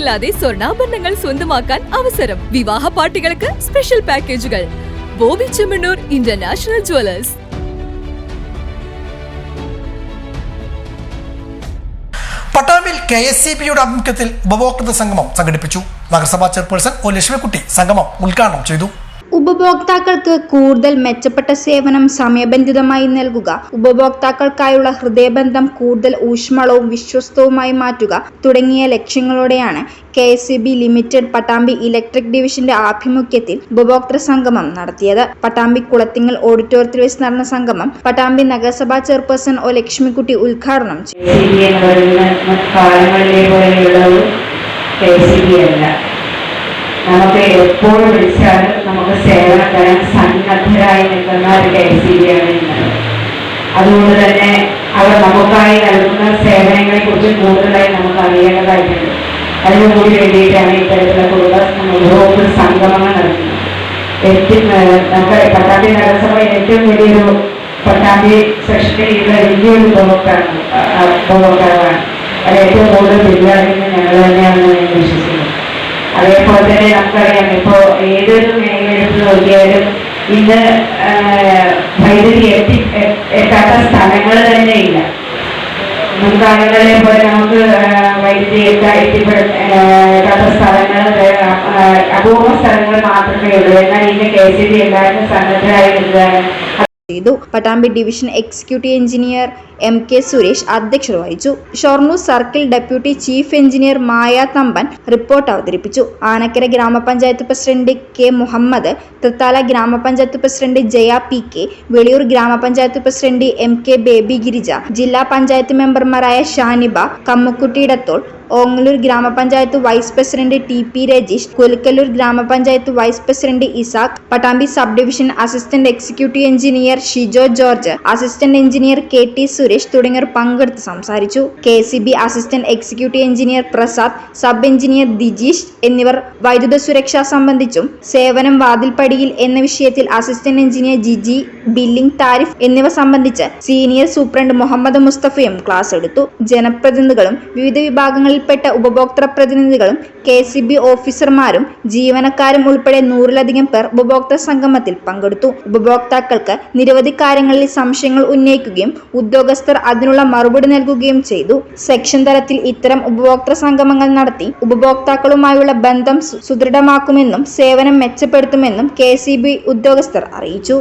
ഇല്ലാതെ സ്വർണാഭരണങ്ങൾ സ്വന്തമാക്കാൻ അവസരം. വിവാഹ പാർട്ടികൾക്ക് സ്പെഷ്യൽ പാക്കേജുകൾ ബോബി ചെമ്മണ്ണൂർ ഇന്റർനാഷണൽ ജുവലേഴ്സ് പട്ടാമ്പിൽ കെ എസ് സി ബിയുടെ ആഭിമുഖ്യത്തിൽ ഉപഭോക്തൃ സംഗമം സംഘടിപ്പിച്ചു. നഗരസഭാ ചെയർപേഴ്സൺ ഒ ലക്ഷ്മിക്കുട്ടി സംഗമം ഉദ്ഘാടനം ചെയ്തു. ഉപഭോക്താക്കൾക്ക് കൂടുതൽ മെച്ചപ്പെട്ട സേവനം സമയബന്ധിതമായി നൽകുക. ഉപഭോക്താക്കൾക്കായുള്ള ഹൃദയബന്ധം കൂടുതൽ ഊഷ്മളവും വിശ്വസ്തവുമായി മാറ്റുക തുടങ്ങിയ ലക്ഷ്യങ്ങളോടെയാണ് K S limited Pattambi electric ഡിവിഷന്റെ ആഭിമുഖ്യത്തിൽ ഉപഭോക്തൃ സംഗമം നടത്തിയത്. പട്ടാമ്പി കുളത്തിങ്ങൽ ഓഡിറ്റോറിയത്തിൽ വെച്ച് നടന്ന സംഗമം പട്ടാമ്പി നഗരസഭാ ചെയർപേഴ്സൺ ഒ ലക്ഷ്മിക്കുട്ടി ഉദ്ഘാടനം ചെയ്തു. നമുക്ക് എപ്പോൾ വിളിച്ചാലും നമുക്ക് തരാൻ സന്നദ്ധരായി നിൽക്കുന്ന ഒരു കെ അതുകൊണ്ട് തന്നെ അവർ നമുക്കായി നൽകുന്ന സേവനങ്ങളെ കുറിച്ച് കൂടുതലായി നമുക്ക് അറിയേണ്ടതായിട്ടുണ്ട് അതിനുകൂടി വേണ്ടിയിട്ടാണ് ഇത്തരത്തിലുള്ള കുടുംബ ഉപഭോക്തൃ സംഗമങ്ങൾ നടത്തുന്നത്. ഏറ്റവും നമുക്ക് പട്ടാമ്പി നഗരസഭ ഏറ്റവും വലിയൊരു പട്ടാമ്പി സെക്ഷനിലുള്ള വലിയൊരു ഉപഭോക്താണ് അത് ഏറ്റവും കൂടുതൽ പിന്തുണയ്ക്കുന്നത് ഞങ്ങൾ തന്നെയാണെന്ന് ഞാൻ വിശ്വസിക്കുന്നു. അതേപോലെ തന്നെ നമുക്കറിയാം ഇപ്പോൾ ഏതൊരു മേഖല എടുത്ത് നോക്കിയാലും ഇന്ന് വൈദ്യുതി എത്തി എത്താത്ത സ്ഥലങ്ങൾ തന്നെ ഇല്ല മുൻകാലങ്ങളെ പോലെ നമുക്ക് വൈദ്യുതി എത്താ എത്തിപ്പെടാത്ത സ്ഥലങ്ങൾ അപൂർവ സ്ഥലങ്ങൾ മാത്രമേ ഉള്ളൂ. എന്നാൽ ഇന്ന് കെ സി ബി എല്ലാവരും സന്നദ്ധരായി ചെയ്തു. Pattambi division executive engineer M K Suresh അധ്യക്ഷത വഹിച്ചു. Shoranur circle deputy chief engineer Maya Thampan report അവതരിപ്പിച്ചു. ആനക്കര ഗ്രാമപഞ്ചായത്ത് പ്രസിഡന്റ് കെ മുഹമ്മദ് തൃത്താല ഗ്രാമപഞ്ചായത്ത് president Jaya P K Veliyur ഗ്രാമപഞ്ചായത്ത് president M K Baby Girija ജില്ലാ പഞ്ചായത്ത് മെമ്പർമാരായ ഷാനിബ കമ്മക്കുട്ടിയിടത്തോൾ ഓങ്ങലൂർ ഗ്രാമപഞ്ചായത്ത് vice president T P Rajeesh Kolkallur ഗ്രാമപഞ്ചായത്ത് vice president Ishaq Pattambi sub division assistant executive engineer Shijo George assistant engineer K T Suresh തുടങ്ങിയവർ പങ്കെടുത്ത് സംസാരിച്ചു. K C B assistant executive engineer Prasad sub engineer Dijeesh എന്നിവർ വൈദ്യുത സുരക്ഷ സംബന്ധിച്ചും സേവനം വാതിൽപ്പടിയിൽ എന്ന വിഷയത്തിൽ assistant engineer Jiji billing tariff എന്നിവ സംബന്ധിച്ച് സീനിയർ സൂപ്രണ്ട് മുഹമ്മദ് മുസ്തഫയും ക്ലാസ് എടുത്തു. ജനപ്രതിനിധികളും വിവിധ വിഭാഗങ്ങളിൽപ്പെട്ട ഉപഭോക്തൃ പ്രതിനിധികളും കെ ഓഫീസർമാരും ജീവനക്കാരും ഉൾപ്പെടെ നൂറിലധികം പേർ ഉപഭോക്തൃ സംഗമത്തിൽ പങ്കെടുത്തു. ഉപഭോക്താക്കൾക്ക് നിരവധി കാര്യങ്ങളിൽ സംശയങ്ങൾ ഉന്നയിക്കുകയും ഉദ്യോഗസ്ഥർ അതിനുള്ള മറുപടി നൽകുകയും ചെയ്തു. സെക്ഷൻ തലത്തിൽ ഇത്തരം ഉപഭോക്തൃ സംഗമങ്ങൾ നടത്തി ഉപഭോക്താക്കളുമായുള്ള ബന്ധം സുദൃഢമാക്കുമെന്നും സേവനം മെച്ചപ്പെടുത്തുമെന്നും കെ ഉദ്യോഗസ്ഥർ അറിയിച്ചു